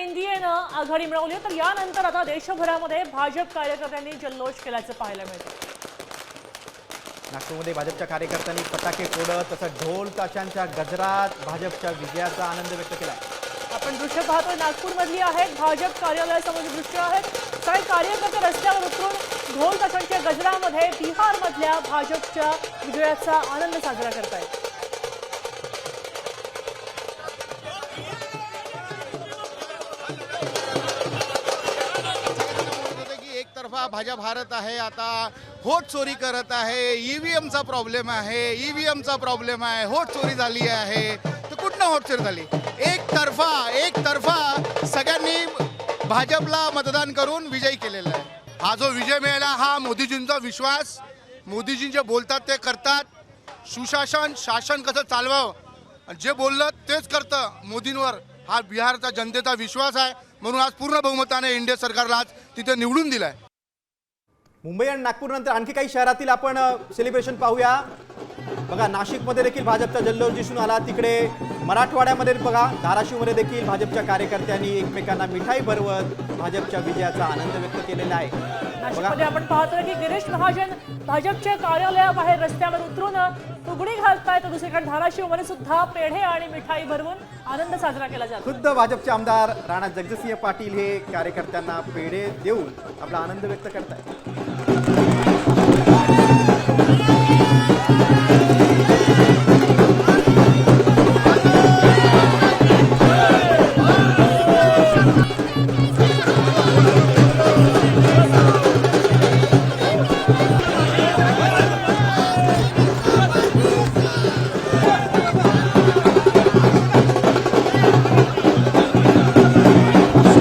एनडीएनं आघाडी मिळवली. तर यानंतर आता देशभरामध्ये भाजप कार्यकर्त्यांनी जल्लोष केल्याचं पाहायला मिळतं नागपूरमध्ये भाजपच्या कार्यकर्त्यांनी फटाके फोडत तसं ढोल ताशांच्या गजरात भाजपच्या विजयाचा आनंद व्यक्त केला आपण दृश्य पाहतोय नागपूरमधली आहेत भाजप कार्यालयासमोर दृश्य आहेत. काही कार्यकर्ते रस्त्यावर उतरून ढोल ताशांच्या गजरामध्ये बिहारमधल्या भाजपच्या विजयाचा आनंद साजरा करतायत. तर्फा भाजप भारत आहे आता होट चोरी करत आहे ईव्हीएमचा प्रॉब्लेम आहे ईव्हीएमचा प्रॉब्लेम आहे होट चोरी झाली आहे. तर कुठनं होट चोरी झाली? एक तर्फा एक तर्फा सगळ्यांनी भाजपला मतदान करून विजयी केलेला आहे. हा जो विजय मिळाला हा मोदीजींचा विश्वास. मोदीजी जे बोलतात ते करतात. सुशासन शासन कसं चालवावं? जे बोललं तेच करतं मोदींवर. हा बिहारचा जनतेचा विश्वास आहे. म्हणून आज पूर्ण बहुमताने इंडिया सरकारला आज तिथे निवडून दिलाय. मुंबई आणि नागपूर नंतर आणखी काही शहरातील आपण सेलिब्रेशन पाहूया. बघा नाशिकमध्ये देखील भाजपचा जल्लोष दिसून आला. तिकडे मराठवाड्यामध्ये बघा धाराशिवमध्ये देखील भाजपच्या कार्यकर्त्यांनी एकमेकांना मिठाई भरवत भाजपच्या विजयाचा आनंद व्यक्त केलेला आहे. आपण पाहतोय की गिरीश महाजन भाजपच्या कार्यालयाबाहेर रस्त्यावर उतरून फुगडी घालतायत. तर दुसरीकडे धाराशिवमध्ये सुद्धा पेढे आणि मिठाई भरवून आनंद साजरा केला जातो. खुद्द भाजपचे आमदार राणा जगदसिंह पाटील हे कार्यकर्त्यांना पेढे देऊन आपला आनंद व्यक्त करतायत.